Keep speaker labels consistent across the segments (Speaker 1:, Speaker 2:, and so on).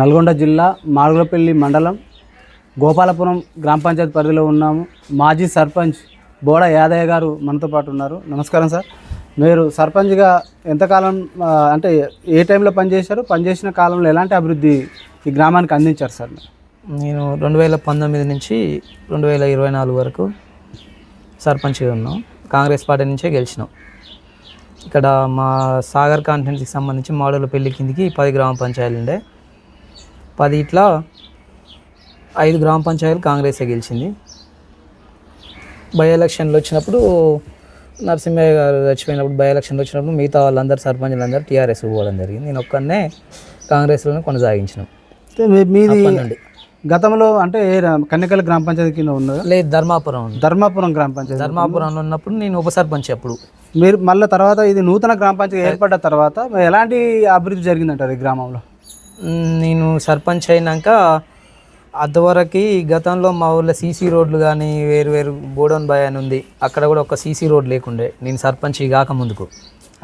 Speaker 1: నల్గొండ జిల్లా మాడుగులపల్లి మండలం గోపాలపురం గ్రామ పంచాయతీ పరిధిలో ఉన్నాము. మాజీ సర్పంచ్ బోడ యాదయ్య గారు మనతో పాటు ఉన్నారు. నమస్కారం సార్. మీరు సర్పంచ్గా ఎంతకాలం అంటే ఏ టైంలో పనిచేశారు? పనిచేసిన కాలంలో ఎలాంటి అభివృద్ధి ఈ గ్రామానికి అందించారు సార్?
Speaker 2: నేను రెండు వేల పంతొమ్మిది నుంచి రెండు వేల ఇరవై నాలుగు వరకు సర్పంచ్గా ఉన్నాం. కాంగ్రెస్ పార్టీ నుంచే గెలిచినాం. ఇక్కడ మా సాగర్ కాన్ఫరెన్స్కి సంబంధించి మోడల్ పెళ్ళి కిందికి పది గ్రామ పంచాయతీలు ఉండే పది ఇట్లా ఐదు గ్రామ పంచాయతీలు కాంగ్రెసే గెలిచింది. బై ఎలక్షన్లు వచ్చినప్పుడు నరసింహయ్య గారు చచ్చిపోయినప్పుడు బై ఎలక్షన్లు వచ్చినప్పుడు మిగతా వాళ్ళందరూ సర్పంచులు అందరూ టీఆర్ఎస్ పోవడం జరిగింది. నేను ఒక్కనే కాంగ్రెస్లోనే కొనసాగించినాం.
Speaker 1: మీది గతంలో అంటే కన్నికల గ్రామ పంచాయతీ కింద ఉన్నదా?
Speaker 2: లేదు ధర్మాపురం.
Speaker 1: ధర్మాపురం గ్రామ పంచాయతీ.
Speaker 2: ధర్మాపురంలో ఉన్నప్పుడు నేను ఉప సర్పంచ్ అప్పుడు
Speaker 1: మీరు మళ్ళీ తర్వాత ఇది నూతన గ్రామ పంచాయతీ ఏర్పడ్డ తర్వాత ఎలాంటి అభివృద్ధి జరిగిందంటారు ఈ గ్రామంలో?
Speaker 2: నేను సర్పంచ్ అయినాక అంతవరకు గతంలో మా ఊళ్ళో సీసీ రోడ్లు కానీ వేరు వేరు బోడోన్ బాయ్ అని ఉంది. అక్కడ కూడా ఒక సీసీ రోడ్ లేకుండే. నేను సర్పంచ్ కాక ముందుకు.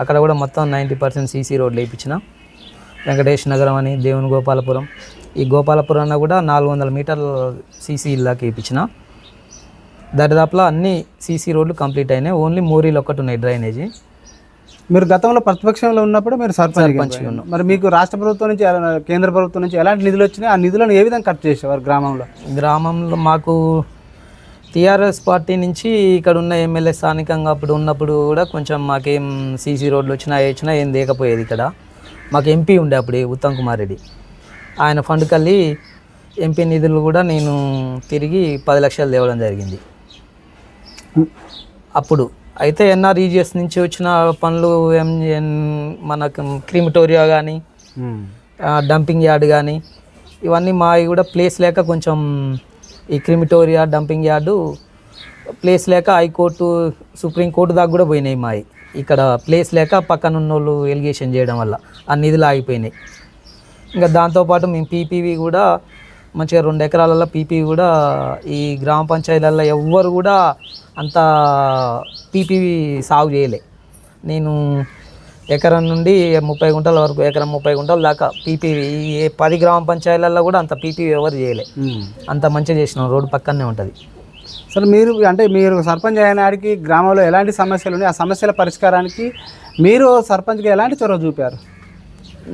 Speaker 2: అక్కడ కూడా మొత్తం నైంటీ పర్సెంట్ సీసీ రోడ్లు వేయించిన వెంకటేష్ నగరం అని దేవుని గోపాలపురం. ఈ గోపాలపురం అన్న కూడా నాలుగు వందల మీటర్ల సీసీ ఇల్లాకి వేయించిన దరిదాపులో అన్ని సీసీ రోడ్లు కంప్లీట్ అయినాయి. ఓన్లీ మోరీలు ఒక్కటి ఉన్నాయి డ్రైనేజీ.
Speaker 1: మీరు గతంలో ప్రతిపక్షంలో ఉన్నప్పుడు మీరు సర్పంచ్. మరి మీకు రాష్ట్ర ప్రభుత్వం నుంచి కేంద్ర ప్రభుత్వం నుంచి ఎలాంటి నిధులు వచ్చినాయి? ఆ నిధులను ఏ విధంగా ఖర్చు చేసేవారు గ్రామంలో?
Speaker 2: గ్రామంలో మాకు టీఆర్ఎస్ పార్టీ నుంచి ఇక్కడ ఉన్న ఎమ్మెల్యే స్థానికంగా అప్పుడు ఉన్నప్పుడు కూడా కొంచెం మాకేం సీసీ రోడ్లు వచ్చినా వచ్చినా ఏం లేకపోయేది ఇక్కడ. మాకు ఎంపీ ఉండే అప్పుడు ఉత్తమ్ కుమార్ రెడ్డి. ఆయన ఫండ్ కల్లి ఎంపీ నిధులు కూడా నేను తిరిగి పది లక్షలు తేవడం జరిగింది. అప్పుడు అయితే ఎన్ఆర్ఈజిఎస్ నుంచి వచ్చిన పనులు ఏం- మనకు క్రిమిటోరియా కానీ డంపింగ్ యార్డ్ కానీ ఇవన్నీ మావి కూడా ప్లేస్ లేక కొంచెం ఈ క్రిమిటోరియా డంపింగ్ యార్డు ప్లేస్ లేక హైకోర్టు సుప్రీంకోర్టు దాకా కూడా పోయినాయి మావి. ఇక్కడ ప్లేస్ లేక పక్కన ఉన్న వాళ్ళు ఎలిగేషన్ చేయడం వల్ల ఆ నిధులు ఆగిపోయినాయి. ఇంకా దాంతోపాటు మేము పీపీవి కూడా మంచిగా రెండు ఎకరాలలో పీపీవి కూడా ఈ గ్రామ పంచాయతీలలో ఎవ్వరు కూడా అంత పీపీవి సాగు చేయలే. నేను ఎకరం నుండి ముప్పై గుంటల వరకు ఎకరం ముప్పై గుంటల దాకా పీపీవి ఏ పది గ్రామ పంచాయతీలలో కూడా అంత పీపీవి ఎవరు చేయలే. అంత మంచిగా చేసినాం రోడ్డు పక్కనే ఉంటుంది.
Speaker 1: సరే మీరు అంటే మీరు సర్పంచ్ అయినాడికి గ్రామంలో ఎలాంటి సమస్యలు ఉన్నాయి? ఆ సమస్యల పరిష్కారానికి మీరు సర్పంచ్గా ఎలాంటి చొరవ చూపారు?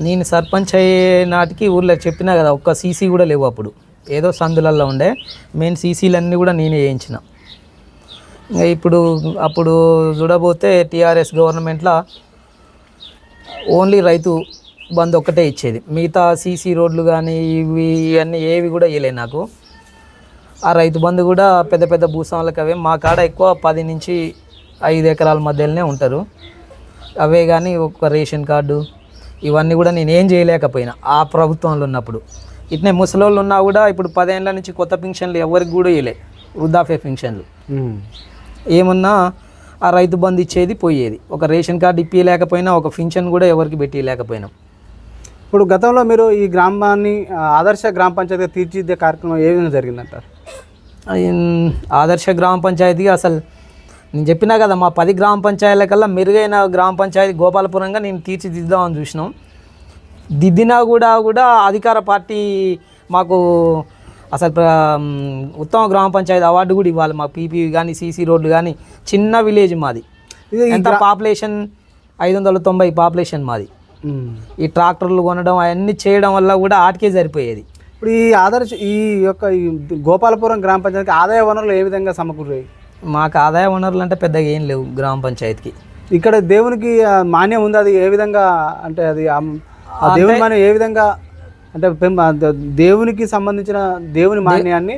Speaker 2: నేను సర్పంచ్ అయ్యే నాటికి ఊర్లో చెప్పినా కదా ఒక్క సీసీ కూడా లేవు అప్పుడు. ఏదో సందులల్లో ఉండే మెయిన్ సీసీలన్నీ కూడా నేనే వేయించిన ఇంకా ఇప్పుడు అప్పుడు చూడబోతే టీఆర్ఎస్ గవర్నమెంట్లో ఓన్లీ రైతు బంద్ ఒక్కటే ఇచ్చేది. మిగతా సీసీ రోడ్లు కానీ ఇవి ఇవన్నీ ఏవి కూడా ఇవ్వలేదు నాకు. ఆ రైతు బంధు కూడా పెద్ద పెద్ద భూస్వాములకు అవే. మా కాడ ఎక్కువ పది నుంచి ఐదు ఎకరాల మధ్యలోనే ఉంటారు. అవే కానీ ఒక రేషన్ కార్డు ఇవన్నీ కూడా నేను ఏం చేయలేకపోయినా ఆ ప్రభుత్వంలో ఉన్నప్పుడు. ఇట్నే ముసలోళ్ళు ఉన్నా కూడా ఇప్పుడు పదేళ్ళ నుంచి కొత్త పింఛన్లు ఎవరికి కూడా ఇవ్వలే వృద్ధాప్య పింఛన్లు ఏమన్నా ఆ రైతు బంధు ఇచ్చేది పోయేది. ఒక రేషన్ కార్డు ఇప్పించలేకపోయినా ఒక పింఛన్ కూడా ఎవరికి పెట్టలేకపోయినాం
Speaker 1: ఇప్పుడు గతంలో మీరు ఈ గ్రామాన్ని ఆదర్శ గ్రామ పంచాయతీగా తీర్చిదిద్దే కార్యక్రమం ఏ విధంగా జరిగిందంటారు?
Speaker 2: ఆదర్శ గ్రామ పంచాయతీ అసలు నేను చెప్పినా కదా మా పది గ్రామ పంచాయతీల కల్లా మెరుగైన గ్రామ పంచాయతీ గోపాలపురంగా నేను తీర్చిదిద్దామని చూసినాం. దిద్దినా కూడా కూడా అధికార పార్టీ మాకు అసలు ఉత్తమ గ్రామ పంచాయతీ అవార్డు కూడా ఇవ్వాలి మా పీపీ కానీ సీసీ రోడ్లు కానీ చిన్న విలేజ్ మాది. ఎంత పాపులేషన్? ఐదు వందల తొంభై పాపులేషన్ మాది. ఈ ట్రాక్టర్లు కొనడం అవన్నీ చేయడం వల్ల కూడా ఆటికే సరిపోయేది.
Speaker 1: ఇప్పుడు ఈ ఆదర్శ ఈ యొక్క గోపాలపురం గ్రామ పంచాయతీకి ఆదాయ వనరులు ఏ విధంగా సమకూరాయి?
Speaker 2: మాకు ఆదాయ వనరులు అంటే పెద్దగా ఏం లేవు గ్రామ పంచాయతీకి.
Speaker 1: ఇక్కడ దేవునికి మాన్యం ఉంది? అది ఏ విధంగా అంటే అది ఆ- దేవుని మాన్యం ఏ విధంగా అంటే దేవునికి సంబంధించిన దేవుని మాన్యాన్ని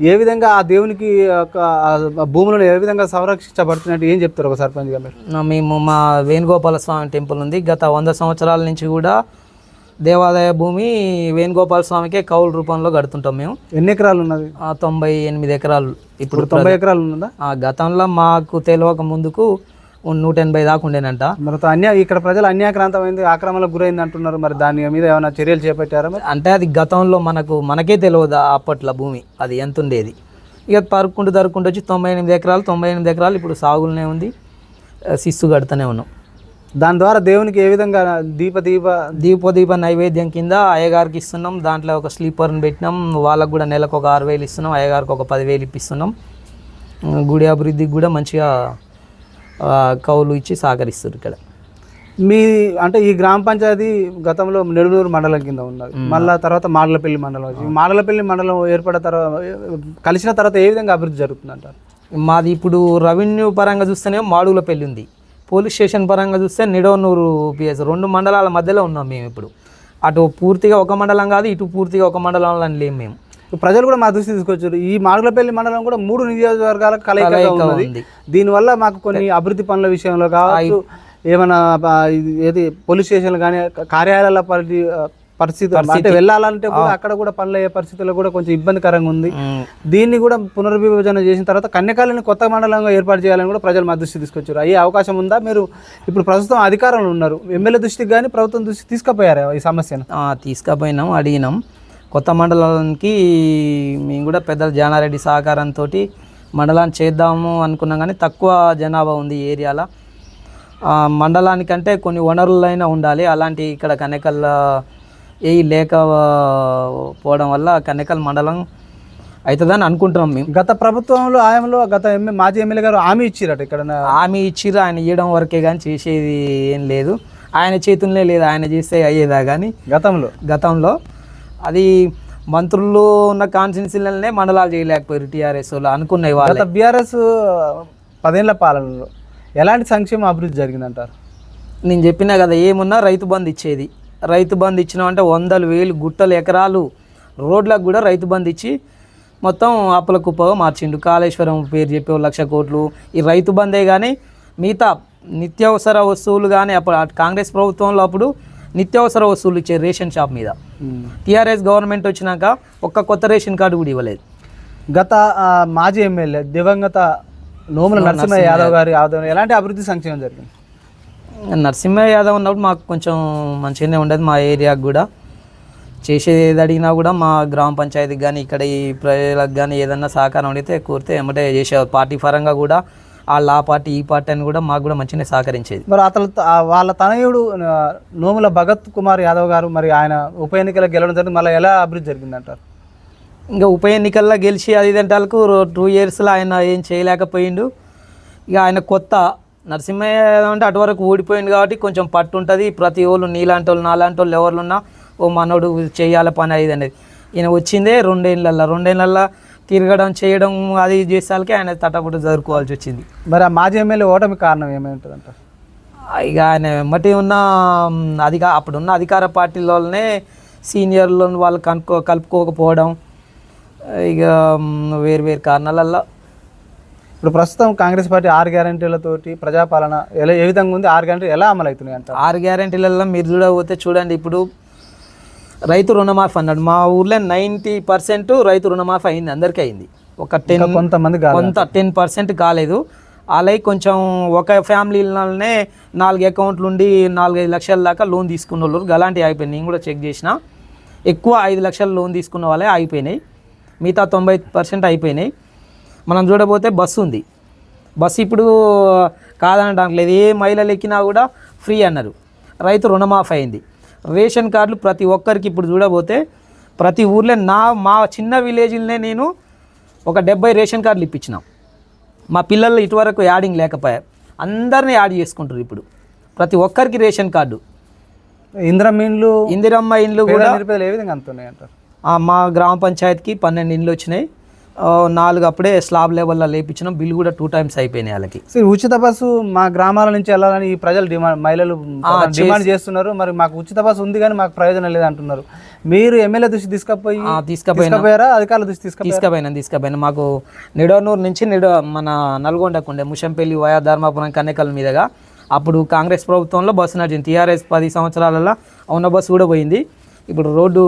Speaker 1: ఏ విధంగా ఆ దేవునికి యొక్క ఆ భూములను ఏ విధంగా సంరక్షించబడుతున్నట్టు ఏం చెప్తారు ఒక సర్పంచ్గా మీరు
Speaker 2: నా- మేము మా వేణుగోపాల స్వామి టెంపుల్ ఉంది. గత వంద సంవత్సరాల నుంచి కూడా దేవాలయ భూమి వేణుగోపాల స్వామికే కౌలు రూపంలో గడుతుంటాం మేము.
Speaker 1: ఎన్ని ఎకరాలు ఉన్నది?
Speaker 2: ఆ తొంభై ఎనిమిది ఎకరాలు ఇప్పుడు
Speaker 1: తొంభై ఎకరాలు ఉన్నదా?
Speaker 2: ఆ గతంలో మాకు తెలియక ముందుకు నూట ఎనభై దాకా ఉండేనంట.
Speaker 1: మరి అన్యా ఇక్కడ ప్రజలు అన్యాక్రాంతమైంది ఆక్రమణకు గురైంది అంటున్నారు మరి దాని మీద ఏమైనా చర్యలు చేపట్టారా
Speaker 2: అంటే అది గతంలో మనకు మనకే తెలియదు అప్పట్లో భూమి అది ఎంత ఉండేది. ఇక తరుక్కుంటూ తరుక్కుంటూ వచ్చి తొంభై ఎనిమిది ఎకరాలు తొంభై ఎనిమిది ఎకరాలు ఇప్పుడు సాగులనే ఉంది ఆ, సిస్సు కడుతూనే ఉన్నాం.
Speaker 1: దాని ద్వారా దేవునికి ఏ విధంగా దీప దీప
Speaker 2: దీపోదీప నైవేద్యం కింద అయ్యగారికి ఇస్తున్నాం. దాంట్లో ఒక స్లీపర్ని పెట్టినాం. వాళ్ళకు కూడా నెలకు ఒక ఆరు వేలు ఇస్తున్నాం. అయ్యగారికి ఒక పదివేలు ఇప్పిస్తున్నాం. గుడి అభివృద్ధికి కూడా మంచిగా కౌలు ఇచ్చి సహకరిస్తారు ఇక్కడ.
Speaker 1: మీ అంటే ఈ గ్రామ పంచాయతీ గతంలో నెడునూరు మండలం కింద ఉన్నది. మళ్ళా తర్వాత మాడలపల్లి మండలం వచ్చింది. మాడలపల్లి మండలం ఏర్పడిన తర్వాత కలిసిన తర్వాత ఏ విధంగా అభివృద్ధి జరుగుతుంది అంటారు
Speaker 2: మాది ఇప్పుడు రెవెన్యూ పరంగా చూస్తేనే మాడుగుల పెళ్ళి ఉంది. పోలీస్ స్టేషన్ పరంగా చూస్తే నిడోనూరు పిఎస్ రెండు మండలాల మధ్యలో ఉన్నాం మేము ఇప్పుడు. అటు పూర్తిగా ఒక మండలం కాదు ఇటు పూర్తిగా ఒక మండలంలో లేము మేము.
Speaker 1: ప్రజలు కూడా మా దృష్టి తీసుకొచ్చారు. ఈ మాడుగులపల్లి మండలం కూడా మూడు నియోజకవర్గాల
Speaker 2: కలయిక ఉంది.
Speaker 1: దీనివల్ల మాకు కొన్ని అభివృద్ధి పనుల విషయంలో కావచ్చు ఏమైనా ఇది ఏది పోలీస్ స్టేషన్లు కానీ కార్యాలయాల పరి పరిస్థితి అంటే వెళ్ళాలంటే కూడా అక్కడ కూడా పనులు అయ్యే పరిస్థితుల్లో కూడా కొంచెం ఇబ్బందికరంగా ఉంది. దీన్ని కూడా పునర్విభజన చేసిన తర్వాత కన్యకాలని కొత్త మండలంగా ఏర్పాటు చేయాలని కూడా ప్రజలు మా దృష్టి తీసుకొచ్చారు. అయ్యే అవకాశం ఉందా? మీరు ఇప్పుడు ప్రస్తుతం అధికారంలో ఉన్నారు. ఎమ్మెల్యే దృష్టికి కానీ ప్రభుత్వం దృష్టికి తీసుకుపోయారు ఈ సమస్యను?
Speaker 2: తీసుకుపోయినాం అడిగినాం. కొత్త మండలానికి మేము కూడా పెద్దల జానారెడ్డి సహకారంతో మండలాన్ని చేద్దాము అనుకున్నాం కానీ తక్కువ జనాభా ఉంది ఏరియాలో. మండలానికంటే కొన్ని వనరులైనా ఉండాలి. అలాంటి ఇక్కడ కనెకల్ ఏ లేక పోవడం వల్ల కనెకల్ మండలం అవుతుందని అనుకుంటున్నాం మేము.
Speaker 1: గత ప్రభుత్వంలో ఆయంలో గత మాజీ ఎమ్మెల్యే గారు హామీ ఇచ్చిరట ఇక్కడ
Speaker 2: హామీ ఇచ్చిర్రు ఆయన ఇవ్వడం వరకే కానీ చేసేది ఏం లేదు. ఆయన చేతుల్లో లేదు ఆయన చేస్తే అయ్యేదా కానీ
Speaker 1: గతంలో?
Speaker 2: గతంలో. అది మంత్రులు ఉన్న కాన్స్టిట్యున్సీలనే మండలాలు చేయలేకపోయారు టీఆర్ఎస్ వాళ్ళు అనుకున్నాయి వాళ్ళు.
Speaker 1: గత బీఆర్ఎస్ పదేళ్ళ పాలనలో ఎలాంటి సంక్షేమ అభివృద్ధి జరిగిందంటారు?
Speaker 2: నేను చెప్పినా కదా ఏమున్నా రైతు బంధు ఇచ్చేది. రైతు బంధు ఇచ్చినామంటే వందలు వేలు గుట్టలు ఎకరాలు రోడ్లకు కూడా రైతు బంధు ఇచ్చి మొత్తం అప్పుల కుప్పగా మార్చిండు. కాళేశ్వరం పేరు చెప్పి లక్ష కోట్లు. ఈ రైతు బందే కానీ మిగతా నిత్యావసర వస్తువులు కానీ అప్పుడు కాంగ్రెస్ ప్రభుత్వంలో అప్పుడు నిత్యావసర వస్తువులు ఇచ్చే రేషన్ షాప్ మీద. టీఆర్ఎస్ గవర్నమెంట్ వచ్చినాక ఒక్క కొత్త రేషన్ కార్డు కూడా ఇవ్వలేదు.
Speaker 1: గత మాజీ ఎమ్మెల్యే దివంగత నోముల నరసింహ యాదవ్. గారి ఆధ్వర్యంలో ఎలాంటి అభివృద్ధి సంక్షేమం జరిగింది?
Speaker 2: నరసింహ యాదవ్ ఉన్నప్పుడు మాకు కొంచెం మంచిగానే ఉండేది మా ఏరియాకు కూడా. చేసేది ఏది అడిగినా కూడా మా గ్రామ పంచాయతీకి కానీ ఇక్కడ ఈ ప్రజలకు కానీ ఏదన్నా సహకారం అడిగితే కోరితే ఎమ్మటే చేసేవారు. పార్టీ పరంగా కూడా వాళ్ళ ఆ పార్టీ ఈ పార్టీ అని కూడా మాకు కూడా మంచిగానే సహకరించేది.
Speaker 1: మరి అతను వాళ్ళ తనయుడు నోముల భగత్ కుమార్ యాదవ్ గారు మరి ఆయన ఉప ఎన్నికలకు గెలవడం జరిగింది. మళ్ళీ ఎలా అభివృద్ధి జరిగిందంటారు?
Speaker 2: ఇంకా ఉప ఎన్నికల్లో గెలిచి అది ఇదంటాలకు టూ ఇయర్స్లో ఆయన ఏం చేయలేకపోయిండు. ఇక ఆయన కొత్త నరసింహయ్య అంటే అటు వరకు ఓడిపోయింది కాబట్టి కొంచెం పట్టు ఉంటుంది ప్రతి వాళ్ళు నీలాంటి వాళ్ళు నాలాంటి వాళ్ళు ఎవరు ఉన్నా ఓ మనోడు చేయాల పని అది ఇది అనేది. ఈయన వచ్చిందే రెండేళ్ళల్లో రెండేళ్ళల్లో తిరగడం చేయడం అది చేసేసరికి ఆయన తటపుట జరుపుకోవాల్సి వచ్చింది.
Speaker 1: మరి ఆ మాజీ ఎమ్మెల్యే ఓటమి కారణం ఏమై ఉంటుందంటారు
Speaker 2: ఇక ఆయన వెంబటి ఉన్న అధిక అప్పుడున్న అధికార పార్టీలోనే సీనియర్లు వాళ్ళు కనుక్కో కలుపుకోకపోవడం ఇక వేరు వేరు కారణాలల్లో
Speaker 1: ఇప్పుడు ప్రస్తుతం కాంగ్రెస్ పార్టీ ఆరు గ్యారంటీలతోటి ప్రజాపాలన ఎలా ఏ విధంగా ఉంది? ఆరు గ్యారంటీ ఎలా అమలు అవుతున్నాయి అంటారు?
Speaker 2: ఆరు గ్యారెంటీలలో మీరు చూడకపోతే చూడండి ఇప్పుడు రైతు రుణమాఫీ అన్నాడు. మా ఊర్లో నైంటీ పర్సెంట్ రైతు రుణమాఫీ అయింది అందరికీ అయింది. ఒక టెన్
Speaker 1: కొంతమంది
Speaker 2: కొంత టెన్ పర్సెంట్ కాలేదు. అలాగే కొంచెం ఒక ఫ్యామిలీలోనే నాలుగు అకౌంట్లు ఉండి నాలుగైదు లక్షల దాకా లోన్ తీసుకున్న వాళ్ళు అలాంటివి అయిపోయినాయి నేను కూడా చెక్ చేసిన. ఎక్కువ ఐదు లక్షల లోన్ తీసుకున్న వాళ్ళే అయిపోయినాయి మిగతా తొంభై పర్సెంట్ అయిపోయినాయి. మనం చూడబోతే బస్సు ఉంది. బస్సు ఇప్పుడు కాదనడానికి లేదు ఏ మహిళలు ఎక్కినా కూడా ఫ్రీ అన్నారు. రైతు రుణమాఫీ అయింది. రేషన్ కార్డులు ప్రతి ఒక్కరికి ఇప్పుడు చూడబోతే ప్రతి ఊర్లో నా మా చిన్న విలేజ్లోనే నేను ఒక డెబ్బై రేషన్ కార్డులు ఇప్పించినాం. మా పిల్లలు ఇటువరకు యాడింగ్ లేకపోయారు అందరినీ యాడ్ చేసుకుంటారు ఇప్పుడు. ప్రతి ఒక్కరికి రేషన్ కార్డు.
Speaker 1: ఇందిరా మీన్లు
Speaker 2: ఇందిరమ్మ ఇండ్లు కూడా
Speaker 1: ఏ విధంగా అందుతున్నాయి అంటారు
Speaker 2: మా గ్రామ పంచాయతీకి పన్నెండు ఇండ్లు వచ్చినాయి. నాలుగు అప్పుడే స్లాబ్ లెవెల్లో లేపించినాం. బిల్లు కూడా టూ టైమ్స్ అయిపోయినాయి వాళ్ళకి.
Speaker 1: సో ఈ ఉచిత బస్సు మా గ్రామాల నుంచి వెళ్ళాలని ఈ ప్రజలు డిమాండ్ మహిళలు డిమాండ్ చేస్తున్నారు. మరి మాకు ఉచిత బస్సు ఉంది కానీ మాకు ప్రయోజనం లేదు అంటున్నారు మీరు ఎమ్మెల్యే దృష్టి తీసుకపోయి తీసుకుపోయారా? అధికారుల దృష్టి
Speaker 2: తీసుకుపోయినా తీసుకుపోయినా. మాకు నిడోనూరు నుంచి నిడో మన నల్గొండకు ఉండే ముషంపల్లి వయా ధర్మాపురం కన్నెకల్ మీదుగా. అప్పుడు కాంగ్రెస్ ప్రభుత్వంలో బస్సు నడిచింది. టీఆర్ఎస్ పది సంవత్సరాలలో ఉన్న బస్సు కూడా పోయింది. ఇప్పుడు రోడ్డు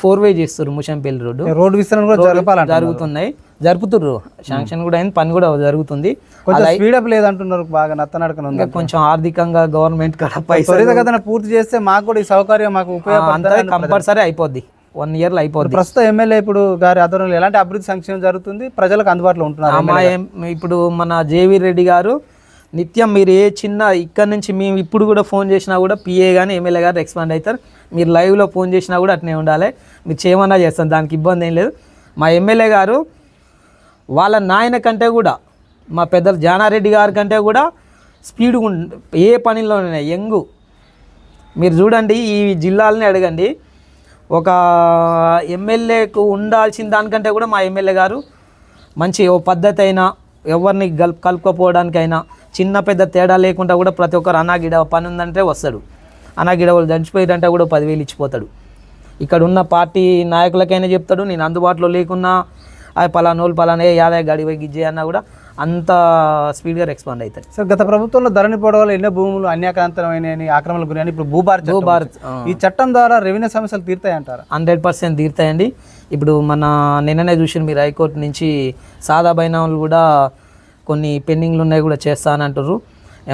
Speaker 2: ఫోర్ వే చేస్తారు ముషంపల్లి రోడ్డు.
Speaker 1: రోడ్డు విస్తరణ కూడా జరపాలంట
Speaker 2: జరుగుతున్నాయి. జరుపుతుర్రు. శాంక్షన్ కూడా అయింది పని కూడా జరుగుతుంది.
Speaker 1: కొంచెం స్పీడప్ లేదంటున్నారు బాగా నత్తనడకన
Speaker 2: కొంచెం ఆర్థికంగా గవర్నమెంట్ కూడా
Speaker 1: పూర్తి చేస్తే మాకు కూడా ఈ సౌకర్యం మాకు ఉపయోగపడుతుంది
Speaker 2: కంపల్సరీ అయిపోద్ది. వన్ ఇయర్లో అయిపోద్ది.
Speaker 1: ప్రస్తుతం ఎమ్మెల్యే ఇప్పుడు గారి ఆధ్వర్యంలో ఎలాంటి అభివృద్ధి సంక్షేమం జరుగుతుంది? ప్రజలకు అందుబాటులో ఉంటున్నారు
Speaker 2: ఇప్పుడు మన జేవి రెడ్డి గారు నిత్యం మీరు ఏ చిన్న ఇక్కడ నుంచి మేము ఇప్పుడు కూడా ఫోన్ చేసినా కూడా పిఏ కానీ ఎమ్మెల్యే గారు రెస్పాండ్ అవుతారు మీరు లైవ్లో ఫోన్ చేసినా కూడా అట్నే ఉండాలి. మీరు చేయమన్నా చేస్తాను దానికి ఇబ్బంది ఏం లేదు. మా ఎమ్మెల్యే గారు వాళ్ళ నాయన కంటే కూడా మా పెద్దలు జానారెడ్డి గారి కంటే కూడా స్పీడ్ ఏ పనిలోనైనా యంగు. మీరు చూడండి ఈ జిల్లాలని అడగండి. ఒక ఎమ్మెల్యేకు ఉండాల్సిన దానికంటే కూడా మా ఎమ్మెల్యే గారు మంచి ఓ పద్ధతి అయినా ఎవరిని గల్ కలుపుకోపోవడానికైనా చిన్న పెద్ద తేడా లేకుండా కూడా ప్రతి ఒక్కరు అనాగిడ పని ఉందంటే వస్తాడు. అనాగిడ వాళ్ళు చచ్చిపోయారంటే కూడా పదివేలు ఇచ్చిపోతాడు. ఇక్కడ ఉన్న పార్టీ నాయకులకైనా చెప్తాడు నేను అందుబాటులో లేకున్నా ఆ పలానోళ్ళు పలానే యాదయ్య గడి పోయి గిజ్జే అన్నా కూడా అంత స్పీడ్గా రెస్పాండ్ అవుతాడు.
Speaker 1: సార్ గత ప్రభుత్వంలో ధరణి పోవడం వల్ల ఎన్నో భూములు అన్యాక్రాంతమైన ఆక్రమణలు గురి ఇప్పుడు భూభారత్
Speaker 2: భూభారత్.
Speaker 1: ఈ చట్టం ద్వారా రెవెన్యూ సమస్యలు తీరుతాయంటారా?
Speaker 2: Hundred percent తీరుతాయండి. ఇప్పుడు మన నిన్ననే చూసిన మీరు హైకోర్టు నుంచి సాదా బైనాలు కూడా కొన్ని పెండింగ్లు ఉన్నాయి కూడా చేస్తానంటారు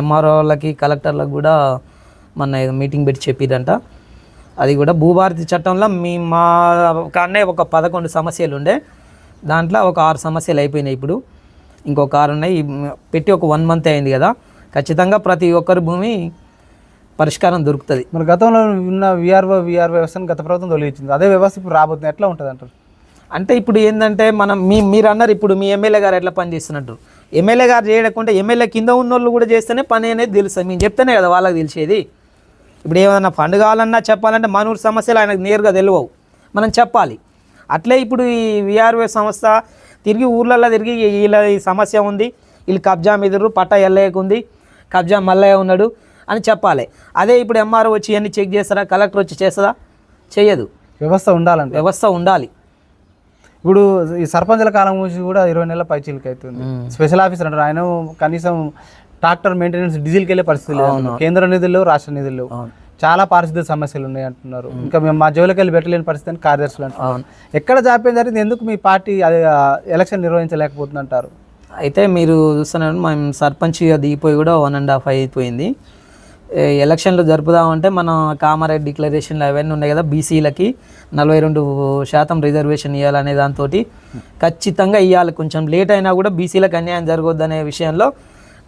Speaker 2: ఎంఆర్ఓ వాళ్ళకి కలెక్టర్లకు కూడా మన ఏదో మీటింగ్ పెట్టి చెప్పిరంట. అది కూడా భూభారతి చట్టంలో మీ మా కానే ఒక పదకొండు సమస్యలు ఉండే దాంట్లో ఒక ఆరు సమస్యలు అయిపోయినాయి ఇప్పుడు. ఇంకొక ఆరు ఉన్నాయి. పెట్టి ఒక వన్ మంత్ అయింది కదా. ఖచ్చితంగా ప్రతి ఒక్కరి భూమి పరిష్కారం దొరుకుతుంది.
Speaker 1: మరి గతంలో ఉన్న విఆర్ఓ విఆర్ వ్యవస్థను గత ప్రభుత్వం తొలగించింది. అదే వ్యవస్థ ఇప్పుడు రాబోతుంది. ఎట్లా ఉంటుంది అంటారు?
Speaker 2: అంటే ఇప్పుడు ఏంటంటే మనం మీ మీరు అన్నారు ఇప్పుడు మీ ఎమ్మెల్యే గారు ఎట్లా పని చేస్తున్నట్టు. ఎమ్మెల్యే గారు చేయకుండా ఎమ్మెల్యే కింద ఉన్న వాళ్ళు కూడా చేస్తేనే పని అనేది తెలుస్తుంది. మేము చెప్తేనే కదా వాళ్ళకి తెలిసేది. ఇప్పుడు ఏమైనా ఫండ్ కావాలన్నా చెప్పాలంటే మన ఊరి సమస్యలు ఆయనకు నేరుగా తెలియవు. మనం చెప్పాలి. అట్లే ఇప్పుడు ఈ విఆర్ఓ సంస్థ తిరిగి ఊర్లలో తిరిగి వీళ్ళ ఈ సమస్య ఉంది. వీళ్ళు కబ్జా మీదరు పట్టా ఎల్లయ్యకుంది కబ్జా మల్లయ్య ఉన్నాడు అని చెప్పాలి. అదే ఇప్పుడు ఎంఆర్ఓ వచ్చి ఇవన్నీ చెక్ చేస్తారా కలెక్టర్ వచ్చి చేస్తుందా? చేయదు.
Speaker 1: వ్యవస్థ ఉండాలంటే.
Speaker 2: వ్యవస్థ ఉండాలి.
Speaker 1: ఇప్పుడు ఈ సర్పంచుల కాలం నుంచి కూడా ఇరవై నెలల పైచీలకి అవుతుంది స్పెషల్ ఆఫీసర్ అంటారు. ఆయన కనీసం ట్రాక్టర్ మెయింటెనెన్స్ డీజిల్కి వెళ్ళే పరిస్థితి లేదు. కేంద్ర నిధులు రాష్ట్ర నిధులు. చాలా పారిశుద్ధ్య సమస్యలు ఉన్నాయి అంటున్నారు. ఇంకా మేము మా జోలికి వెళ్ళి పెట్టలేని పరిస్థితి అని కార్యదర్శులు అంటున్నారు.
Speaker 2: అవును.
Speaker 1: ఎక్కడ జాప్యం జరిగింది? ఎందుకు మీ పార్టీ అది ఎలక్షన్ నిర్వహించలేకపోతుంది అంటారు
Speaker 2: అయితే మీరు చూస్తున్నారు మేము సర్పంచ్ దిగిపోయి కూడా వన్ అండ్ హాఫ్ అయిపోయింది. ఎలక్షన్లు జరుపుదామంటే మన కామారెడ్డి డిక్లరేషన్లు అవన్నీ ఉన్నాయి కదా బీసీలకి నలభై రెండు శాతం రిజర్వేషన్ ఇవ్వాలనే దాంతో ఖచ్చితంగా ఇవ్వాలి కొంచెం లేట్ అయినా కూడా బీసీలకు అన్యాయం జరగొద్దనే విషయంలో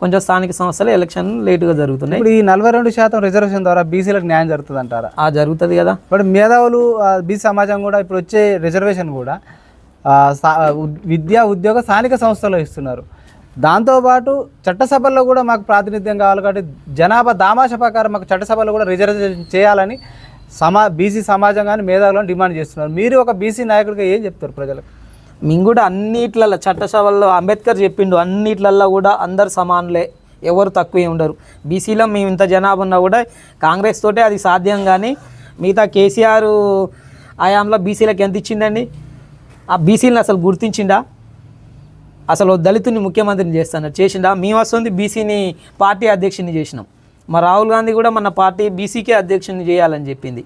Speaker 2: కొంచెం స్థానిక సంస్థలు ఎలక్షన్ లేటుగా జరుగుతున్నాయి.
Speaker 1: ఇప్పుడు ఈ నలభై రెండు శాతం రిజర్వేషన్ ద్వారా బీసీలకు న్యాయం జరుగుతుంది అంటారా
Speaker 2: ఆ జరుగుతుంది కదా.
Speaker 1: ఇప్పుడు మేధావులు బీసీ సమాజం కూడా ఇప్పుడు వచ్చే రిజర్వేషన్ కూడా విద్యా ఉద్యోగ స్థానిక సంస్థలో ఇస్తున్నారు. దాంతోపాటు చట్టసభల్లో కూడా మాకు ప్రాతినిధ్యం కావాలి కాబట్టి జనాభా దామాష ప్రకారం మాకు చట్టసభలో కూడా రిజర్వేషన్ చేయాలని సమా బీసీ సమాజం కానీ మేధావులను డిమాండ్ చేస్తున్నారు. మీరు ఒక బీసీ నాయకుడిగా ఏం చెప్తారు ప్రజలకు?
Speaker 2: మేము కూడా అన్నిట్లలో చట్టసభల్లో అంబేద్కర్ చెప్పిండు అన్నిట్లల్లో కూడా అందరు సమానులే ఎవరు తక్కువే ఉండరు. బీసీలో మేము ఇంత జనాభా ఉన్నా కూడా కాంగ్రెస్ తోటే అది సాధ్యం కానీ మిగతా కేసీఆర్ ఆయాంలో బీసీలకు ఎంత ఇచ్చిందండి? ఆ బీసీలను అసలు గుర్తించిండా? అసలు దళితుని ముఖ్యమంత్రిని చేస్తాను చేసిండా? మేము వస్తుంది బీసీని పార్టీ అధ్యక్షుని చేసినాం. మా రాహుల్ గాంధీ కూడా మన పార్టీ బీసీకే అధ్యక్షుని చేయాలని చెప్పింది.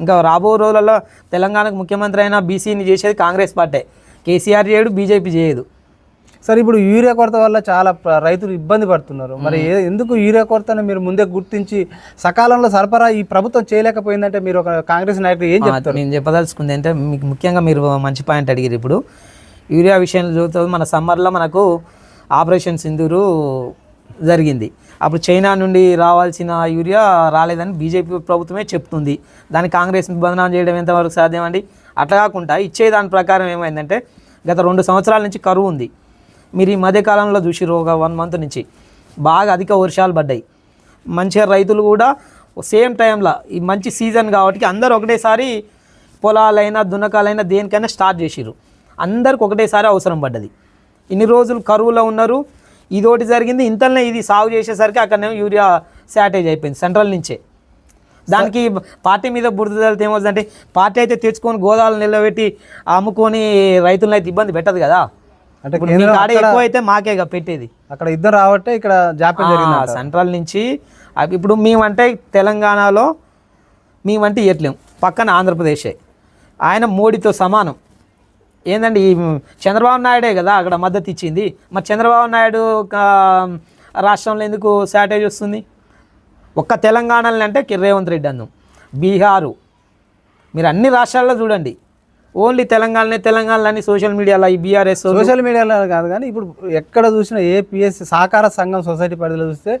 Speaker 2: ఇంకా రాబో రోజులలో తెలంగాణకు ముఖ్యమంత్రి అయినా బీసీని చేసేది కాంగ్రెస్ పార్టీ. కేసీఆర్ చేయడు బీజేపీ చేయదు.
Speaker 1: సరే ఇప్పుడు యూరియా కొరత వల్ల చాలా రైతులు ఇబ్బంది పడుతున్నారు. మరి ఎందుకు యూరియా కొరతను మీరు ముందే గుర్తించి సకాలంలో సరఫరా ఈ ప్రభుత్వం చేయలేకపోయిందంటే మీరు ఒక కాంగ్రెస్ నాయకుడు ఏం చెప్తారు?
Speaker 2: నేను చెప్పదలుచుకుంది అంటే మీకు ముఖ్యంగా మీరు మంచి పాయింట్ అడిగారు ఇప్పుడు. యూరియా విషయంలో చూస్తే మన సమ్మర్లో మనకు ఆపరేషన్ సింధూరు జరిగింది. అప్పుడు చైనా నుండి రావాల్సిన యూరియా రాలేదని బీజేపీ ప్రభుత్వమే చెప్తుంది. దాన్ని కాంగ్రెస్ బంధనం చేయడం ఎంతవరకు సాధ్యం అండి? అట్లా కాకుండా ఇచ్చే దాని ప్రకారం ఏమైందంటే గత రెండు సంవత్సరాల నుంచి కరువు ఉంది. మీరు ఈ మధ్యకాలంలో చూసిరు ఒక వన్ మంత్ నుంచి. బాగా అధిక వర్షాలు పడ్డాయి. మంచిగా రైతులు కూడా సేమ్ టైంలో ఈ మంచి సీజన్ కాబట్టి అందరూ ఒకటేసారి పొలాలైనా దున్నకాలైనా దేనికైనా స్టార్ట్ చేసిర్రు. అందరికి ఒకటేసారి అవసరం పడ్డది. ఇన్ని రోజులు కరువులో ఉన్నారు. ఇదోటి జరిగింది. ఇంతలోనే ఇది సాగు చేసేసరికి అక్కడనే యూరియా శాటేజ్ అయిపోయింది సెంట్రల్ నుంచే. దానికి పార్టీ మీద బురద తగిలితే ఏమవుతుందంటే పార్టీ అయితే తెచ్చుకొని గోదాలు నిలబెట్టి అమ్ముకొని రైతులను అయితే ఇబ్బంది పెట్టదు కదా.
Speaker 1: అంటే
Speaker 2: ఎక్కువ అయితే మాకేగా పెట్టేది.
Speaker 1: అక్కడ ఇద్దరు రావట్టే ఇక్కడ జాప్యం జరిగింది
Speaker 2: సెంట్రల్ నుంచి ఇప్పుడు మేమంటే తెలంగాణలో మేమంటే ఇవ్వట్లేం పక్కన ఆంధ్రప్రదేశే. ఆయన మోడీతో సమానం. ఏందండి ఈ చంద్రబాబు నాయుడే కదా అక్కడ మద్దతు ఇచ్చింది. మరి చంద్రబాబు నాయుడు రాష్ట్రంలో ఎందుకు శాటేజ్ వస్తుంది? ఒక్క తెలంగాణలో అంటే రేవంత్ రెడ్డి అన్నం. బీహారు. మీరు అన్ని రాష్ట్రాల్లో చూడండి. ఓన్లీ తెలంగాణనే తెలంగాణలోని సోషల్ మీడియాలో ఈ బీఆర్ఎస్
Speaker 1: సోషల్ మీడియాలో కాదు కానీ ఇప్పుడు ఎక్కడ చూసినా ఏ పిఎస్సి సహకార సంఘం సొసైటీ పరిధిలో చూస్తే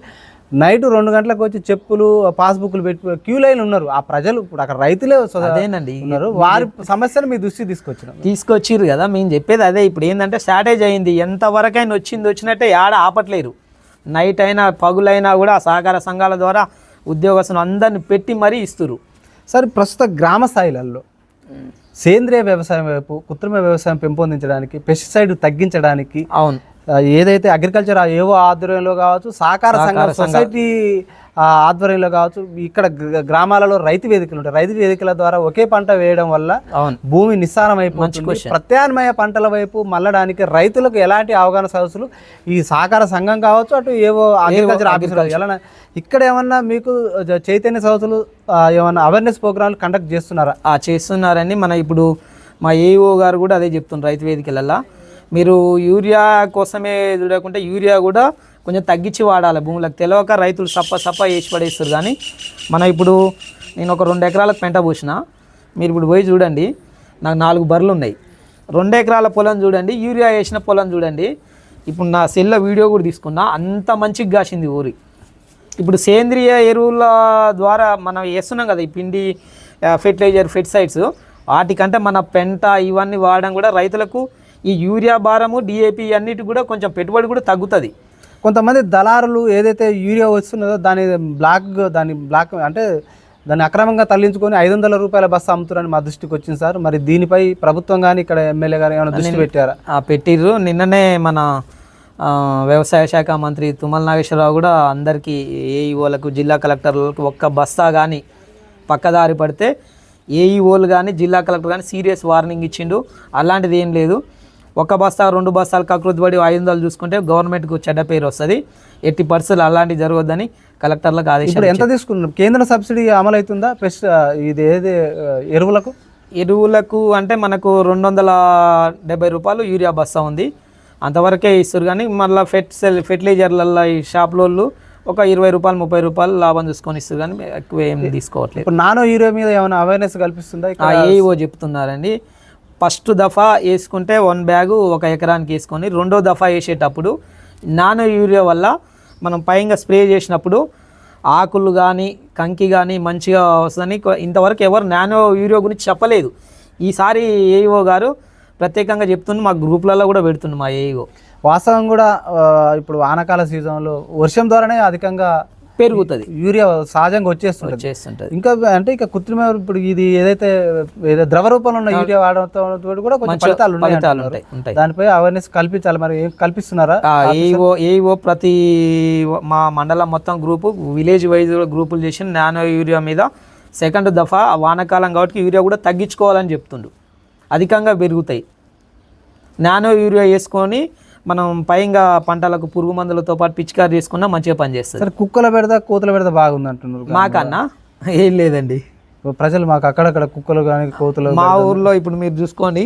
Speaker 1: నైట్ రెండు గంటలకు వచ్చి చెప్పులు పాస్బుక్లు పెట్టి క్యూ లైన్ ఉన్నారు. ఆ ప్రజలు ఇప్పుడు అక్కడ రైతులే
Speaker 2: అదేనండి.
Speaker 1: ఉన్నారు. వారి సమస్యను మీ దృష్టి తీసుకొచ్చినాం.
Speaker 2: తీసుకొచ్చిర్రు కదా మేము చెప్పేది అదే. ఇప్పుడు ఏంటంటే స్టార్టేజ్ అయింది. ఎంతవరకైనా వచ్చింది వచ్చినట్టే ఆడ ఆపట్లేరు. నైట్ అయినా పగులైనా కూడా సహకార సంఘాల ద్వారా ఉద్యోగస్తులు అందరిని పెట్టి మరీ ఇస్తురు
Speaker 1: సరే ప్రస్తుత గ్రామ స్థాయిలలో సేంద్రియ వ్యవసాయం వైపు కృత్రిమ వ్యవసాయం పెంపొందించడానికి పెస్టిసైడ్ తగ్గించడానికి
Speaker 2: అవును.
Speaker 1: ఏదైతే అగ్రికల్చర్ ఏవో ఆధ్వర్యంలో కావచ్చు సహకార సంఘం సొసైటీ ఆధ్వర్యంలో కావచ్చు ఇక్కడ గ్ర- గ్రామాలలో రైతు వేదికలు ఉంటాయి. రైతు వేదికల ద్వారా ఒకే పంట వేయడం వల్ల భూమి నిస్సారం అయిపోతుంది. ప్రత్యామ్నాయ పంటల వైపు మళ్ళడానికి రైతులకు ఎలాంటి అవగాహన సదస్సులు? ఈ సహకార సంఘం కావచ్చు అటు ఏవో అగ్రికల్చర్ ఆఫీసులు ఎలా ఇక్కడ ఏమన్నా మీకు చైతన్య సదస్సులు ఏమన్నా అవేర్నెస్ ప్రోగ్రాంలు కండక్ట్ చేస్తున్నారా?
Speaker 2: చేస్తున్నారని మన ఇప్పుడు మా ఏఓ గారు కూడా అదే చెప్తున్నారు రైతు వేదికలల్లో. మీరు యూరియా కోసమే చూడకుంటే యూరియా కూడా కొంచెం తగ్గించి వాడాలి భూములకు. తెలియక రైతులు సప్ప సప్ప వేసి పడేస్తారు కానీ మన ఇప్పుడు నేను ఒక రెండు ఎకరాలకు పెంట పోసిన. మీరు ఇప్పుడు పోయి చూడండి నాకు నాలుగు బర్రెలు ఉన్నాయి. రెండు ఎకరాల పొలం చూడండి యూరియా వేసిన పొలం చూడండి. ఇప్పుడు నా సెల్ల వీడియో కూడా తీసుకున్నా అంత మంచిగా కాసింది ఊరి. ఇప్పుడు సేంద్రియ ఎరువుల ద్వారా మనం వేస్తున్నాం కదా ఈ పిండి ఫెర్టిలైజర్ ఫెర్టిసైడ్స్ వాటికంటే మన పెంట ఇవన్నీ వాడడం కూడా రైతులకు ఈ యూరియా భారము డిఏపి అన్నిటి కూడా కొంచెం పెట్టుబడి కూడా తగ్గుతుంది.
Speaker 1: కొంతమంది దళారులు ఏదైతే యూరియా వస్తున్నదో దాని బ్లాక్ దాని బ్లాక్ అంటే దాన్ని అక్రమంగా తరలించుకొని ఐదు వందల రూపాయల బస్సు అమ్ముతారని మా దృష్టికి వచ్చింది సార్. మరి దీనిపై ప్రభుత్వం కానీ ఇక్కడ ఎమ్మెల్యే గారు ఏమైనా దృష్టి పెట్టారా?
Speaker 2: ఆ, పెట్టిర్రు. నిన్ననే మన వ్యవసాయ శాఖ మంత్రి తుమ్మల నాగేశ్వరరావు కూడా అందరికీ ఏఈఓలకు జిల్లా కలెక్టర్లకు ఒక్క బస్తా కానీ పక్కదారి పడితే ఏఈఓలు కానీ జిల్లా కలెక్టర్ కానీ సీరియస్ వార్నింగ్ ఇచ్చిండు. అలాంటిది ఏం లేదు. ఒక బస్తా రెండు బస్తాలు కకృతి పడి ఐదు వందలు చూసుకుంటే గవర్నమెంట్కు చెడ్డ పేరు వస్తుంది. ఎట్టి పరిస్థితులు అలాంటివి జరగొద్దని కలెక్టర్లకు ఆదేశం
Speaker 1: ఇప్పుడు ఎంత తీసుకున్నారు? కేంద్ర సబ్సిడీ అమలు అవుతుందా పెస్ట్ ఇది ఏది ఎరువులకు?
Speaker 2: ఎరువులకు అంటే మనకు రెండు వందల డెబ్బై రూపాయలు యూరియా బస్తా ఉంది. అంతవరకే ఇస్తారు కానీ మళ్ళీ ఫెట్ సెల్ ఫెర్టిలైజర్లలో ఈ షాప్లోళ్ళు ఒక ఇరవై రూపాయలు ముప్పై రూపాయలు లాభం చూసుకొని ఇస్తారు కానీ ఎక్కువ ఏం తీసుకోవట్లేదు.
Speaker 1: ఇప్పుడు నానో యూరియా మీద ఏమైనా అవేర్నెస్ కల్పిస్తుందా?
Speaker 2: ఏఈఓ చెప్తున్నారండి. ఫస్ట్ దఫా వేసుకుంటే వన్ బ్యాగు ఒక ఎకరానికి వేసుకొని రెండో దఫా వేసేటప్పుడు నానో యూరియా వల్ల మనం పైగా స్ప్రే చేసినప్పుడు ఆకులు కానీ కంకి కానీ మంచిగా వస్తుందని ఇంతవరకు ఎవరు నానో యూరియా గురించి చెప్పలేదు. ఈసారి ఏఈఓ గారు ప్రత్యేకంగా చెప్తుంది మా గ్రూప్లలో కూడా పెడుతుంది మా ఏఈఓ.
Speaker 1: వాస్తవం కూడా ఇప్పుడు వానకాల సీజన్లో వర్షం ద్వారానే అధికంగా
Speaker 2: పెరుగుతుంది.
Speaker 1: యూరియా సహజంగా వచ్చేస్తుంది
Speaker 2: చేస్తుంటుంది
Speaker 1: ఇంకా అంటే ఇక కృత్రిమ ఇప్పుడు ఇది ఏదైతే ఏదో ద్రవ రూపంలో ఉన్న యూరియా వాడడంతో కూడా కొంచెం ఫలితాలు
Speaker 2: ఫలితాలు. ఉంటాయి.
Speaker 1: దానిపై అవేర్నెస్ కల్పించాలి. మరి ఏం కల్పిస్తున్నారా?
Speaker 2: ఏఈఓ ఏఈఓ ప్రతి మా మండలం మొత్తం గ్రూపు విలేజ్ వైజ్ గ్రూపులు చేసి నానో యూరియా మీద సెకండ్ దఫా వానాకాలం కాబట్టి యూరియా కూడా తగ్గించుకోవాలని చెప్తుండు అధికంగా పెరుగుతాయి. నానో యూరియా వేసుకొని మనం పైగా పంటలకు పురుగు మందులతో పాటు పిచికారి చేసుకున్నా మంచిగా పనిచేస్తుంది.
Speaker 1: సరే కుక్కల పెడతా కోతుల పెడతా బాగుంది అంటున్నారు
Speaker 2: మాకన్నా? ఏం లేదండి.
Speaker 1: ప్రజలు మాకు అక్కడక్కడ కుక్కలు కానీ కోతులు
Speaker 2: మా ఊర్లో ఇప్పుడు మీరు చూసుకోండి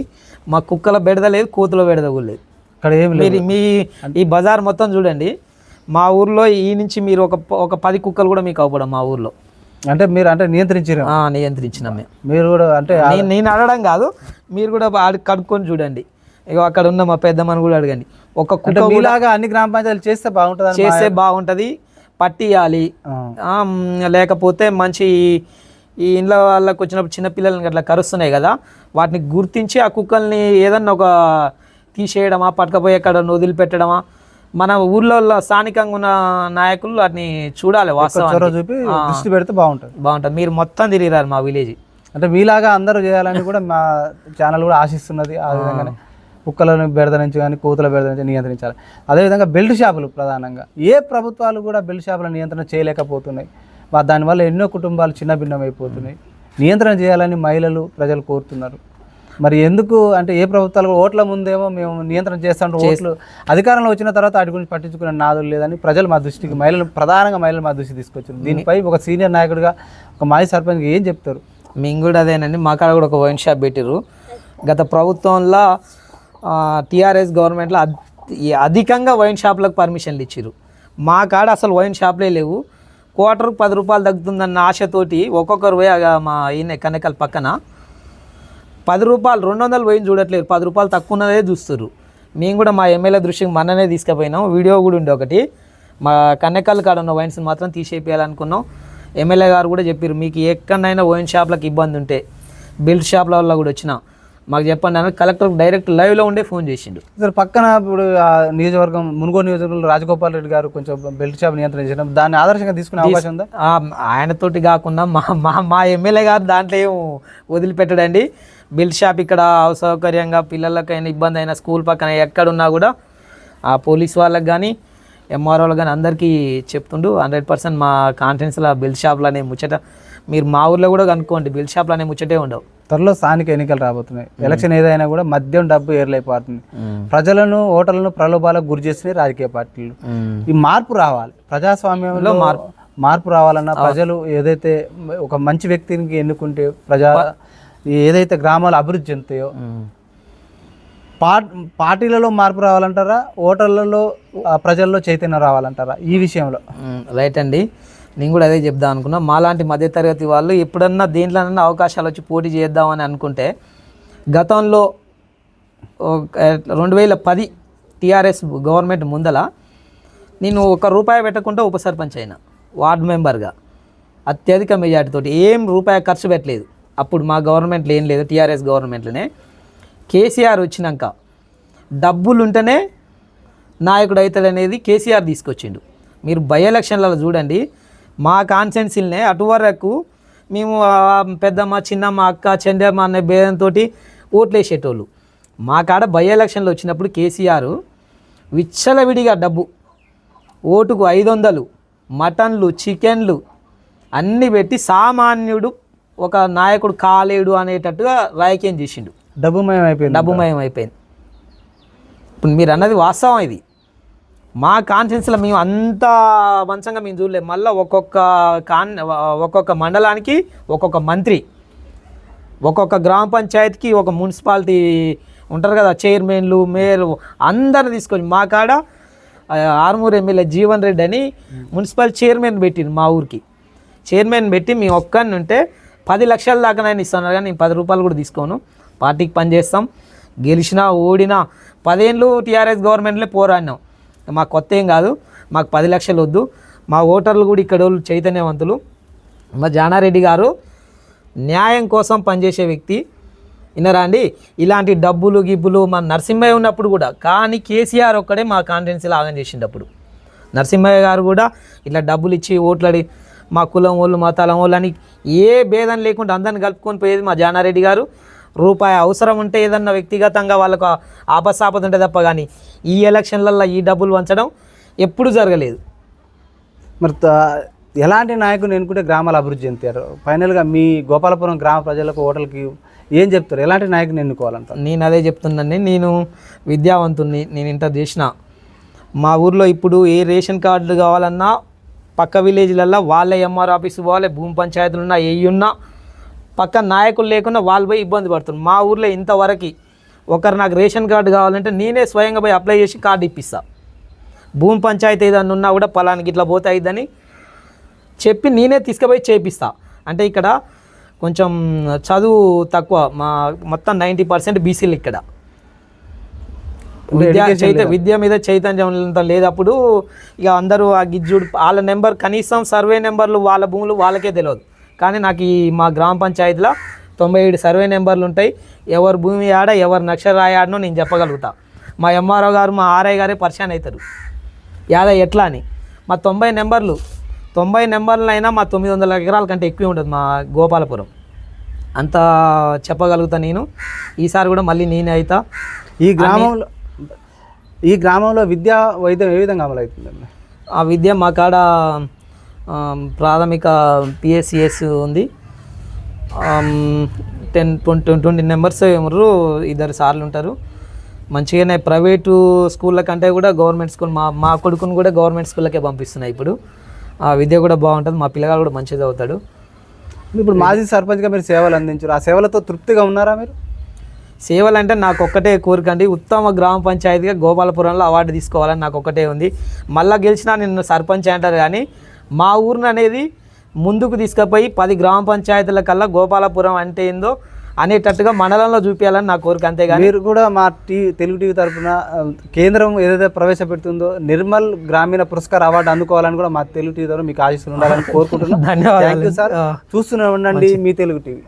Speaker 2: మా కుక్కల బెడద లేదు కోతుల బెడద కూడా లేదు.
Speaker 1: ఇక్కడ ఏమి లేదు
Speaker 2: మీ ఈ బజార్ మొత్తం చూడండి మా ఊర్లో ఈ నుంచి మీరు ఒక ఒక పది కుక్కలు కూడా మీకు అవ్వడం మా ఊర్లో.
Speaker 1: అంటే మీరు అంటే నియంత్రించారు?
Speaker 2: ఆ, నియంత్రించినాం మేము.
Speaker 1: మీరు కూడా అంటే
Speaker 2: నేను అడగడం కాదు మీరు కూడా కడుక్కొని చూడండి. ఇక అక్కడ ఉన్న మా పెద్దమ్మని కూడా అడగండి. ఒక కుక్క
Speaker 1: మీలాగా అన్ని గ్రామ పంచాయతీలు చేస్తే బాగుంటుంది
Speaker 2: చేస్తే బాగుంటుంది పట్టియాలి. లేకపోతే మంచి ఈ ఇండ్ల వాళ్ళకి వచ్చినప్పుడు చిన్న పిల్లల్ని అట్లా కరుస్తున్నాయి కదా వాటిని గుర్తించి ఆ కుక్కల్ని ఏదన్నా ఒక తీసేయడమా పట్టుకపోయి ఎక్కడ వదిలిపెట్టడమా మన ఊర్లో స్థానికంగా ఉన్న నాయకులు వాటిని చూడాలి వాస్తవానికి.
Speaker 1: చూపి దృష్టి పెడితే బాగుంటుంది.
Speaker 2: బాగుంటుంది. మీరు మొత్తం తిరిగిరారు మా విలేజ్.
Speaker 1: అంటే మీలాగా అందరూ చేయాలని కూడా మా ఛానల్ కూడా ఆశిస్తున్నది ఆ. విధంగానే. కుక్కలను బెడద నుంచి కానీ కోతుల బెడద నుంచి నియంత్రించాలి. అదేవిధంగా బెల్ట్ షాపులు ప్రధానంగా. ఏ ప్రభుత్వాలు కూడా బెల్ట్ షాపుల నియంత్రణ చేయలేకపోతున్నాయి. దానివల్ల ఎన్నో కుటుంబాలు చిన్న భిన్నమైపోతున్నాయి నియంత్రణ చేయాలని మహిళలు ప్రజలు కోరుతున్నారు. మరి ఎందుకు అంటే ఏ ప్రభుత్వాలు ఓట్ల ముందేమో మేము నియంత్రణ చేస్తాం ఓట్లు అధికారంలో వచ్చిన తర్వాత వాటి గురించి పట్టించుకునే నాదులు లేదని ప్రజలు మా దృష్టికి మహిళలు ప్రధానంగా మహిళలు మా దృష్టికి తీసుకొచ్చారు. దీనిపై ఒక సీనియర్ నాయకుడిగా ఒక మాజీ సర్పంచ్ ఏం చెప్తారు?
Speaker 2: మేము కూడా అదేనండి. మా కాడ కూడా ఒక వైన్ షాప్ పెట్టిర్రు. గత ప్రభుత్వంలో టీఆర్ఎస్ గవర్నమెంట్లో అధికంగా వైన్ షాప్లకు పర్మిషన్లు ఇచ్చారు మా కాడ అసలు వైన్ షాప్లే లేవు. క్వార్టర్కి పది రూపాయలు తగ్గుతుందన్న ఆశతోటి ఒక్కొక్కరు పోయి మా ఈయన కనకల పక్కన పది రూపాయలు రెండు వందలు పోయింది చూడట్లేదు పది రూపాయలు తక్కువ ఉన్నదే చూస్తారు మేము కూడా మా ఎమ్మెల్యే దృష్టికి మననే తీసుకుపోయినాం. వీడియో కూడా ఉండే ఒకటి. మా కన్నెకల్ కాడ ఉన్న వైన్స్ని మాత్రం తీసేయాలనుకున్నాం ఎమ్మెల్యే గారు కూడా చెప్పారు మీకు ఎక్కడైనా వైన్ షాప్లకు ఇబ్బంది ఉంటే బిల్డ్ షాప్ల వల్ల కూడా వచ్చిన మాకు చెప్పండి అని కలెక్టర్ డైరెక్ట్ లైవ్లో ఉండే ఫోన్ చేసిండు.
Speaker 1: సార్ పక్కన ఇప్పుడు ఆ నియోజకవర్గం మునుగోడు నియోజకవర్గంలో రాజగోపాల్ రెడ్డి గారు కొంచెం బెల్ట్ షాప్ నియంత్రణ చేయడం దాన్ని ఆదర్శంగా తీసుకునే అవకాశం ఉందా?
Speaker 2: ఆ, ఆయనతోటి కాకుండా మా మా మా ఎమ్మెల్యే గారు దాంట్లో ఏం వదిలిపెట్టడండి. బిల్డ్ షాప్ ఇక్కడ అసౌకర్యంగా పిల్లలకైనా ఇబ్బంది అయినా స్కూల్ పక్కన ఎక్కడున్నా కూడా ఆ పోలీస్ వాళ్ళకి కానీ ఎంఆర్ఓలకు కానీ అందరికీ చెప్తుండు. హండ్రెడ్ పర్సెంట్ మా కాన్ఫరెన్స్లో బిల్డ్ షాప్లు అనే ముచ్చట మీరు మా ఊర్లో కూడా కనుక్కోండి. బిల్డ్ షాప్లు అనే ముచ్చటే ఉండవు.
Speaker 1: త్వరలో స్థానిక ఎన్నికలు రాబోతున్నాయి. ఎలక్షన్ ఏదైనా కూడా మద్యం డబ్బు ఏర్లైపోతుంది. ప్రజలను ఓటర్లను ప్రలోభాలకు గురి చేస్తున్నాయి రాజకీయ పార్టీలు. ఈ మార్పు రావాలి. ప్రజాస్వామ్యంలో మార్పు. మార్పు రావాలన్నా ప్రజలు ఏదైతే ఒక మంచి వ్యక్తిని ఎన్నుకుంటే ప్రజా ఏదైతే గ్రామాలు అభివృద్ధి చెందుతాయో పార్టీలలో మార్పు రావాలంటారా? ఓటర్లలో ప్రజల్లో చైతన్యం రావాలంటారా ఈ విషయంలో?
Speaker 2: రైట్ అండి. నేను కూడా అదే చెప్దాం అనుకున్నా. మాలాంటి మధ్యతరగతి వాళ్ళు ఎప్పుడన్నా దేంట్లోనన్నా అవకాశాలు వచ్చి పోటీ చేద్దామని అనుకుంటే గతంలో ఒక రెండు వేల పది టీఆర్ఎస్ గవర్నమెంట్ ముందల నేను ఒక రూపాయి పెట్టకుండా ఉప సర్పంచ్ అయినా వార్డ్ మెంబర్గా. అత్యధిక మెజార్టీతో ఏం రూపాయి ఖర్చు పెట్టలేదు. అప్పుడు మా గవర్నమెంట్లో ఏం లేదు టీఆర్ఎస్ గవర్నమెంట్లోనే. కేసీఆర్ వచ్చినాక డబ్బులు ఉంటేనే నాయకుడు అవుతాడు అనేది కేసీఆర్ తీసుకొచ్చిండు. మీరు బై ఎలక్షన్లలో చూడండి మా కాన్సెన్సీలనే అటు వరకు మేము పెద్దమ్మ చిన్నమ్మ అక్క చెండమ్మ అనే భేదంతో ఓట్లు వేసేటోళ్ళు మా కాడ బై ఎలక్షన్లు వచ్చినప్పుడు కేసీఆర్ విచ్చలవిడిగా డబ్బు ఓటుకు ఐదు వందలు మటన్లు చికెన్లు అన్నీ పెట్టి సామాన్యుడు ఒక నాయకుడు కాలేడు అనేటట్టుగా రాజకీయం చేసిండు.
Speaker 1: డబ్బుమయం అయిపోయింది
Speaker 2: డబ్బుమయం అయిపోయింది. ఇప్పుడు మీరు అన్నది వాస్తవం ఇది. మా కాన్ఫరెన్స్లో మేము అంత మంచంగా మేము చూడలేము మళ్ళీ ఒక్కొక్క కాన్ ఒక్కొక్క మండలానికి ఒక్కొక్క మంత్రి ఒక్కొక్క గ్రామ పంచాయతీకి ఒక మున్సిపాలిటీ ఉంటారు కదా చైర్మన్లు మేయర్లు అందరిని తీసుకొని మా కాడ ఆర్మూర్ ఎమ్మెల్యే జీవన్ రెడ్డి అని మున్సిపల్ చైర్మన్ పెట్టింది మా ఊరికి. చైర్మన్ పెట్టి మేము ఒక్కని ఉంటే పది లక్షల దాకా నేను ఇస్తాను. కానీ నేను పది రూపాయలు కూడా తీసుకోను. పార్టీకి పనిచేస్తాం. గెలిచినా ఓడినా పదేళ్ళు టీఆర్ఎస్ గవర్నమెంట్లే పోరాడినాం. మాకు కొత్త ఏం కాదు. మాకు పది లక్షలు వద్దు. మా ఓటర్లు కూడా ఇక్కడ వాళ్ళు చైతన్యవంతులు. మా జానారెడ్డి గారు న్యాయం కోసం పనిచేసే వ్యక్తి. విన్నారా అండి? ఇలాంటి డబ్బులు గిబ్బులు మా నరసింహయ్య ఉన్నప్పుడు కూడా కానీ కేసీఆర్ ఒక్కడే మా కాన్ఫిడెన్స్ ఆగం చేసినప్పుడు నరసింహయ్య గారు కూడా ఇట్లా డబ్బులు ఇచ్చి ఓట్లాడి మా కులం వాళ్ళు మా తలం వాళ్ళు అని ఏ భేదం లేకుండా అందరిని కలుపుకొని పోయేది మా జానారెడ్డి గారు. రూపాయి అవసరం ఉంటే ఏదన్నా వ్యక్తిగతంగా వాళ్ళకు ఆపసాపత ఉంటే తప్ప కానీ ఈ ఎలక్షన్లలో ఈ డబ్బులు వంచడం ఎప్పుడు జరగలేదు.
Speaker 1: మరి ఎలాంటి నాయకుని ఎన్నుకుంటే గ్రామాలు అభివృద్ధి చెందుతారు? ఫైనల్గా మీ గోపాలపురం గ్రామ ప్రజలకు ఓటర్లకి ఏం చెప్తారు? ఎలాంటి నాయకుని ఎన్నుకోవాలంటారు?
Speaker 2: నేను అదే చెప్తున్నాను నేను విద్యావంతుణ్ణి. నేను ఇంటర్ చేసిన. మా ఊర్లో ఇప్పుడు ఏ రేషన్ కార్డు కావాలన్నా పక్క విలేజ్లల్లో వాళ్ళే ఎంఆర్ ఆఫీస్ పోవాలి భూమి పంచాయతీలు ఉన్నా ఏ ఉన్నా పక్క నాయకులు లేకుండా వాళ్ళు పోయి ఇబ్బంది పడుతున్నారు. మా ఊర్లో ఇంతవరకు ఒకరు నాకు రేషన్ కార్డు కావాలంటే నేనే స్వయంగా పోయి అప్లై చేసి కార్డు ఇప్పిస్తా. భూమి పంచాయతీ ఏదన్నా ఉన్నా కూడా పలానికి ఇట్లా పోతే అయిద్దని చెప్పి నేనే తీసుకుపోయి చేపిస్తా. అంటే ఇక్కడ కొంచెం చదువు తక్కువ మా మొత్తం నైంటీ పర్సెంట్ బీసీలు ఇక్కడ. విద్య చైత విద్య మీద చైతన్యం లేదప్పుడు ఇక అందరూ ఆ గిజ్జుడు వాళ్ళ నెంబర్ కనీసం సర్వే నెంబర్లు వాళ్ళ భూములు వాళ్ళకే తెలియదు. కానీ నాకు ఈ మా గ్రామ పంచాయతీలో తొంభై ఏడు సర్వే నెంబర్లు ఉంటాయి. ఎవరి భూమి ఆడ ఎవరి నక్షరాయ ఆడనో నేను చెప్పగలుగుతా. మా ఎంఆర్ఓ గారు మా ఆర్ఐ గారే పరిచయం అవుతారు. యాదా ఎట్లా అని. మా తొంభై నెంబర్లు తొంభై నెంబర్లు అయినా మా తొమ్మిది వందల ఎకరాల కంటే ఎక్కువ ఉంటుంది మా గోపాలపురం. అంత చెప్పగలుగుతా నేను. ఈసారి కూడా మళ్ళీ నేనే అవుతా
Speaker 1: ఈ గ్రామంలో ఈ గ్రామంలో విద్యా వైద్యం ఏ విధంగా అమలవుతుందండి?
Speaker 2: ఆ విద్య మా కాడ ప్రాథమిక పిఎస్సిఎస్ ఉంది. టెన్ ట్వంటీ ట్వంటీ నెంబర్స్ ఎవరు ఇద్దరు సార్లు ఉంటారు. మంచిగానే ప్రైవేటు స్కూళ్ళ కంటే కూడా గవర్నమెంట్ స్కూల్ మా మా కొడుకుని కూడా గవర్నమెంట్ స్కూళ్ళకే పంపిస్తున్నాయి ఇప్పుడు. ఆ విద్య కూడా బాగుంటుంది మా పిల్లగాడు కూడా మంచిగా చదువుతాడు.
Speaker 1: ఇప్పుడు మాజీ సర్పంచ్గా మీరు సేవలు అందించారు? ఆ సేవలతో తృప్తిగా ఉన్నారా మీరు?
Speaker 2: సేవలు అంటే నాకు ఒక్కటే కోరిక అండి. ఉత్తమ గ్రామ పంచాయతీగా గోపాలపురంలో అవార్డు తీసుకోవాలని నాకు ఒక్కటే ఉంది. మళ్ళా గెలిచినా నిన్ను సర్పంచ్ అంటారు కానీ మా ఊరిని అనేది ముందుకు తీసుకుపోయి పది గ్రామ పంచాయతీల కల్లా గోపాలపురం అంటే ఏందో అనేటట్టుగా మండలంలో చూపించాలని నా కోరిక అంతేగాని
Speaker 1: మీరు కూడా మా టీ తెలుగు టీవీ తరఫున కేంద్రం ఏదైతే ప్రవేశపెడుతుందో నిర్మల్ గ్రామీణ పురస్కార్ అవార్డు అందుకోవాలని కూడా మా తెలుగు టీవీ తరఫున మీకు ఆశిస్తులు ఉండాలని కోరుకుంటున్నాం
Speaker 2: ధన్యవాదాలు.
Speaker 1: సార్. చూస్తూనే ఉండండి మీ తెలుగు టీవీ